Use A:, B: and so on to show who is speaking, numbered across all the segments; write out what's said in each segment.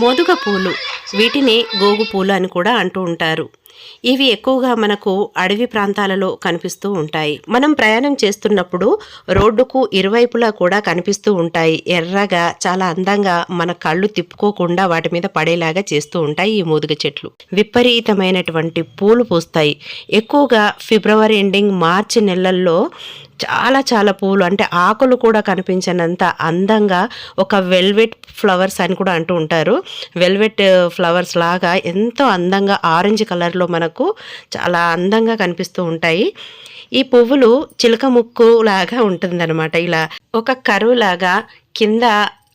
A: మోదుగ పూలు. వీటిని గోగు పూలు అని కూడా అంటూ ఉంటారు. ఇవి ఎక్కువగా మనకు అడవి ప్రాంతాలలో కనిపిస్తూ ఉంటాయి. మనం ప్రయాణం చేస్తున్నప్పుడు రోడ్డుకు ఇరువైపులా కూడా కనిపిస్తూ ఉంటాయి. ఎర్రగా చాలా అందంగా మన కళ్ళు తిప్పుకోకుండా వాటి మీద పడేలాగా చేస్తూ ఉంటాయి ఈ మోదుగ చెట్లు. విపరీతమైనటువంటి పూలు పూస్తాయి. ఎక్కువగా ఫిబ్రవరి ఎండింగ్ మార్చి నెలల్లో చాలా చాలా పూలు అంటే ఆకులు కూడా కనిపించినంత అందంగా ఒక వెల్వెట్ ఫ్లవర్స్ అని కూడా అంటూ ఉంటారు. వెల్వెట్ ఫ్లవర్స్ లాగా ఎంతో అందంగా ఆరెంజ్ కలర్లో మనకు చాలా అందంగా కనిపిస్తూ ఉంటాయి. ఈ పువ్వులు చిలక ముక్కు లాగా ఉంటుందన్నమాట. ఇలా ఒక కరువు లాగా కింద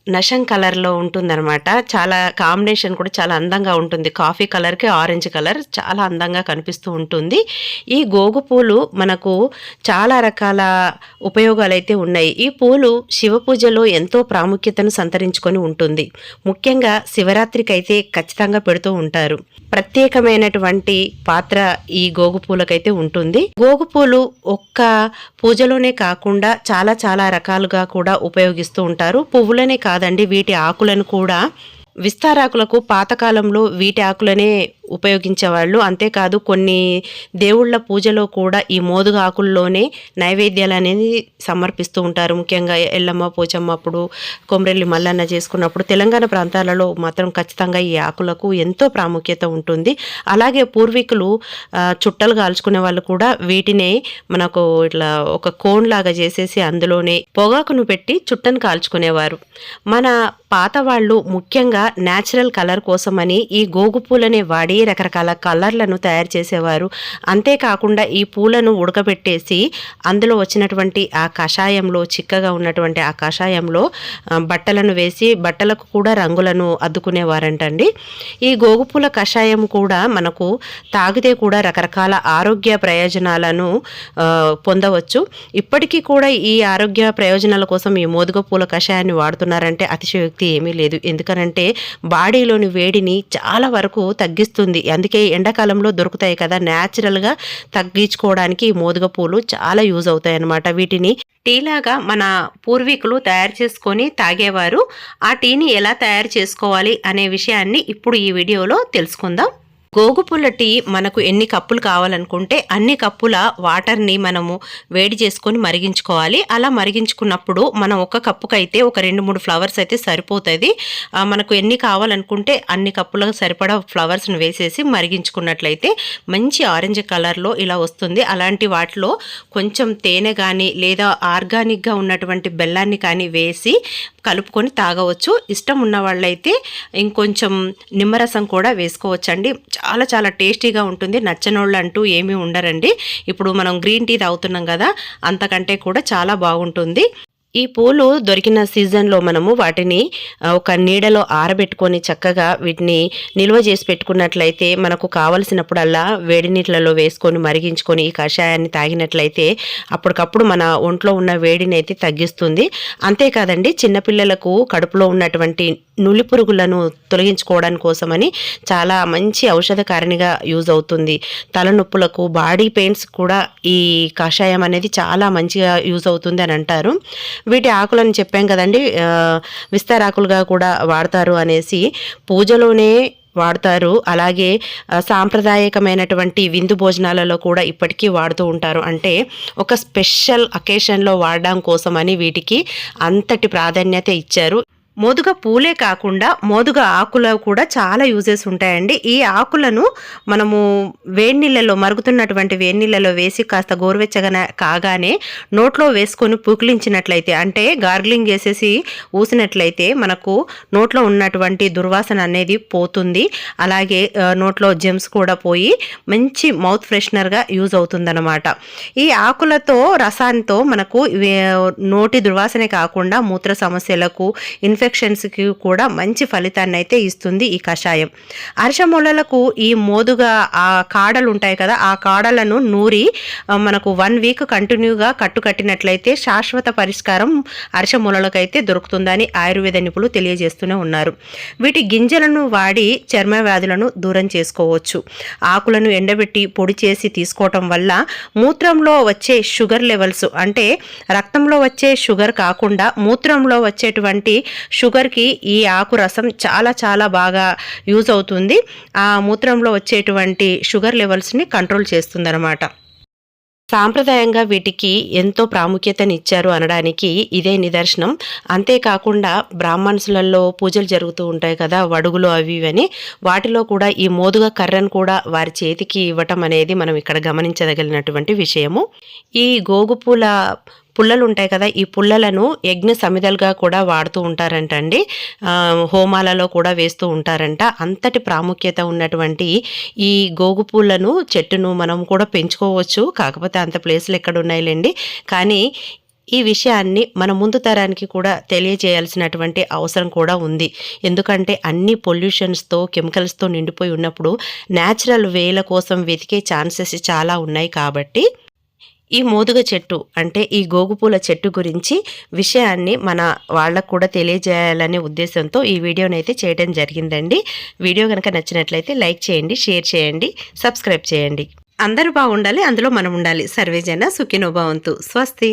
A: నషం కలర్లో ఉంటుందన్నమాట. చాలా కాంబినేషన్ కూడా చాలా అందంగా ఉంటుంది. కాఫీ కలర్కి ఆరెంజ్ కలర్ చాలా అందంగా కనిపిస్తూ ఉంటుంది. ఈ గోగు పూలు మనకు చాలా రకాల ఉపయోగాలు అయితే ఉన్నాయి. ఈ పూలు శివ పూజలో ఎంతో ప్రాముఖ్యతను సంతరించుకొని ఉంటుంది. ముఖ్యంగా శివరాత్రికి అయితే ఖచ్చితంగా పెడుతూ ఉంటారు. ప్రత్యేకమైనటువంటి పాత్ర ఈ గోగు పూలకైతే ఉంటుంది. గోగు పూలు ఒక్క పూజలోనే కాకుండా చాలా చాలా రకాలుగా కూడా ఉపయోగిస్తూ ఉంటారు. పువ్వులనే కాదండి. వీటి ఆకులను కూడా విస్తారాకులకు పాతకాలంలో వీటి ఆకులనే ఉపయోగించేవాళ్ళు. అంతేకాదు కొన్ని దేవుళ్ళ పూజలో కూడా ఈ మోదుగ ఆకుల్లోనే నైవేద్యాలు అనేది సమర్పిస్తూ ఉంటారు. ముఖ్యంగా ఎల్లమ్మ పోచమ్మ అప్పుడు కొమరెల్లి మల్లన్న చేసుకున్నప్పుడు తెలంగాణ ప్రాంతాలలో మాత్రం ఖచ్చితంగా ఈ ఆకులకు ఎంతో ప్రాముఖ్యత ఉంటుంది. అలాగే పూర్వీకులు చుట్టలు కాల్చుకునే వాళ్ళు కూడా వీటినే మనకు ఇట్లా ఒక కోన్ లాగా చేసేసి అందులోనే పొగాకును పెట్టి చుట్టను కాల్చుకునేవారు. మన పాత వాళ్ళు ముఖ్యంగా న్యాచురల్ కలర్ కోసమని ఈ గోగు పూలనే వాడి రకరకాల కలర్లను తయారు చేసేవారు. అంతేకాకుండా ఈ పూలను ఉడకబెట్టేసి అందులో వచ్చినటువంటి ఆ కషాయంలో చిక్కగా ఉన్నటువంటి ఆ కషాయంలో బట్టలను వేసి బట్టలకు కూడా రంగులను అద్దుకునేవారంటండి. ఈ గోగు పూల కషాయం కూడా మనకు తాగితే కూడా రకరకాల ఆరోగ్య ప్రయోజనాలను పొందవచ్చు. ఇప్పటికీ కూడా ఈ ఆరోగ్య ప్రయోజనాల కోసం ఈ మోదుగ పూల కషాయాన్ని వాడుతున్నారంటే అతిశయోక్తి ఏమీ లేదు. ఎందుకనంటే బాడీలోని వేడిని చాలా వరకు తగ్గిస్తుంది. అందుకే ఎండాకాలంలో దొరుకుతాయి కదా న్యాచురల్గా తగ్గించుకోవడానికి మోదుగ పూలు చాలా యూజ్ అవుతాయి అన్నమాట వీటిని టీలాగా మన పూర్వీకులు తయారు చేసుకొని తాగేవారు. ఆ టీని ఎలా తయారు చేసుకోవాలి అనే విషయాన్ని ఇప్పుడు ఈ వీడియోలో తెలుసుకుందాం. గోగుపుల్ల టీ మనకు ఎన్ని కప్పులు కావాలనుకుంటే అన్ని కప్పుల వాటర్ని మనము వేడి చేసుకొని మరిగించుకోవాలి. అలా మరిగించుకున్నప్పుడు మనం ఒక కప్పుకైతే ఒక రెండు మూడు ఫ్లవర్స్ అయితే సరిపోతుంది. మనకు ఎన్ని కావాలనుకుంటే అన్ని కప్పులకు సరిపడా ఫ్లవర్స్ని వేసేసి మరిగించుకున్నట్లయితే మంచి ఆరెంజ్ కలర్లో ఇలా వస్తుంది. అలాంటి వాటిలో కొంచెం తేనె కానీ లేదా ఆర్గానిక్గా ఉన్నటువంటి బెల్లాన్ని కానీ వేసి కలుపుకొని తాగవచ్చు. ఇష్టం ఉన్న వాళ్ళైతే ఇంకొంచెం నిమ్మరసం కూడా వేసుకోవచ్చండి. చాలా చాలా టేస్టీగా ఉంటుంది. నచ్చనోళ్ళు అంటూ ఏమీ ఉండరండి. ఇప్పుడు మనం గ్రీన్ టీ తాగుతున్నాం కదా అంతకంటే కూడా చాలా బాగుంటుంది. ఈ పూలు దొరికిన సీజన్లో మనము వాటిని ఒక నీడలో ఆరబెట్టుకొని చక్కగా వీటిని నిల్వ చేసి పెట్టుకున్నట్లయితే మనకు కావలసినప్పుడల్లా వేడి నీళ్ళలో వేసుకొని మరిగించుకొని ఈ కషాయాన్ని తాగినట్లయితే అప్పటికప్పుడు మన ఒంట్లో ఉన్న వేడిని అయితే తగ్గిస్తుంది. అంతేకాదండి చిన్నపిల్లలకు కడుపులో ఉన్నటువంటి నులి పురుగులను తొలగించుకోవడానికి కోసమని చాలా మంచి ఔషధకారిణిగా యూజ్ అవుతుంది. తలనొప్పులకు బాడీ పెయిన్స్ కూడా ఈ కషాయం అనేది చాలా మంచిగా యూజ్ అవుతుంది అని అంటారు. వీటి ఆకులను చెప్పాం కదండి విస్తారాకులుగా కూడా వాడతారు అనేసి పూజలోనే వాడతారు. అలాగే సాంప్రదాయకమైనటువంటి విందు భోజనాలలో కూడా ఇప్పటికీ వాడుతూ ఉంటారు. అంటే ఒక స్పెషల్ అకేషన్లో వాడడం కోసమని వీటికి అంతటి ప్రాధాన్యత ఇచ్చారు. మోదుగ పూలే కాకుండా మోదుగ ఆకులు కూడా చాలా యూజెస్ ఉంటాయండి. ఈ ఆకులను మనము వేడి నీళ్ళలో మరుగుతున్నటువంటి వేడి నీళ్ళలో వేసి కాస్త గోరువెచ్చగా కాగానే నోట్లో వేసుకొని పుకిలించినట్లయితే అంటే గార్గ్లింగ్ చేసేసి ఊసినట్లయితే మనకు నోట్లో ఉన్నటువంటి దుర్వాసన అనేది పోతుంది. అలాగే నోట్లో జెమ్స్ కూడా పోయి మంచి మౌత్ ఫ్రెషనర్గా యూజ్ అవుతుందన్నమాట. ఈ ఆకులతో రసాంతో మనకు నోటి దుర్వాసనే కాకుండా మూత్ర సమస్యలకు ఇన్ఫెక్షన్స్కి కూడా మంచి ఫలితాన్ని అయితే ఇస్తుంది ఈ కషాయం. అరసమూలలకు ఈ మోదుగా ఆ కాడలు ఉంటాయి కదా ఆ కాడలను నూరి మనకు వన్ వీక్ కంటిన్యూగా కట్టుకట్టినట్లయితే శాశ్వత పరిష్కారం అరసమూలలకైతే దొరుకుతుందని ఆయుర్వేద నిపుణులు తెలియజేస్తూనే ఉన్నారు. వీటి గింజలను వాడి చర్మ వ్యాధులను దూరం చేసుకోవచ్చు. ఆకులను ఎండబెట్టి పొడి చేసి తీసుకోవటం వల్ల మూత్రంలో వచ్చే షుగర్ లెవెల్స్ అంటే రక్తంలో వచ్చే షుగర్ కాకుండా మూత్రంలో వచ్చేటువంటి షుగర్కి ఈ ఆకు రసం చాలా చాలా బాగా యూజ్ అవుతుంది. ఆ మూత్రంలో వచ్చేటువంటి షుగర్ లెవెల్స్ని కంట్రోల్ చేస్తుందన్నమాట. సాంప్రదాయంగా వీటికి ఎంతో ప్రాముఖ్యతనిచ్చారు అనడానికి ఇదే నిదర్శనం. అంతేకాకుండా బ్రాహ్మణులలో పూజలు జరుగుతూ ఉంటాయి కదా వడుగులు అవి ఇవని అని. వాటిలో కూడా ఈ మోదుగ కర్రను కూడా వారి చేతికి ఇవ్వటం అనేది మనం ఇక్కడ గమనించదగినటువంటి విషయము. ఈ గోగుపూల పుల్లలు ఉంటాయి కదా ఈ పుల్లలను యజ్ఞ సమిధలుగా కూడా వాడుతూ ఉంటారంటండి. అండి హోమాలలో కూడా వేస్తూ ఉంటారంట. అంతటి ప్రాముఖ్యత ఉన్నటువంటి ఈ గోగు పూలను చెట్టును మనం కూడా పెంచుకోవచ్చు. కాకపోతే అంత ప్లేస్లు ఎక్కడ ఉన్నాయిలేండి కానీ ఈ విషయాన్ని మన ముందు తరానికి కూడా తెలియజేయాల్సినటువంటి అవసరం కూడా ఉంది. ఎందుకంటే అన్ని పొల్యూషన్స్తో కెమికల్స్తో నిండిపోయి ఉన్నప్పుడు న్యాచురల్ వేల కోసం వెతికే ఛాన్సెస్ చాలా ఉన్నాయి కాబట్టి ఈ మోదుగ చెట్టు అంటే ఈ గోగుపూల చెట్టు గురించి విషయాన్ని మన వాళ్ళకు కూడా తెలియజేయాలనే ఉద్దేశంతో ఈ వీడియోని అయితే చేయడం జరిగిందండి. వీడియో కనుక నచ్చినట్లయితే లైక్ చేయండి షేర్ చేయండి సబ్స్క్రైబ్ చేయండి. అందరూ బాగుండాలి అందులో మనం ఉండాలి. సర్వేజన సుఖినోభవంతు స్వస్తి.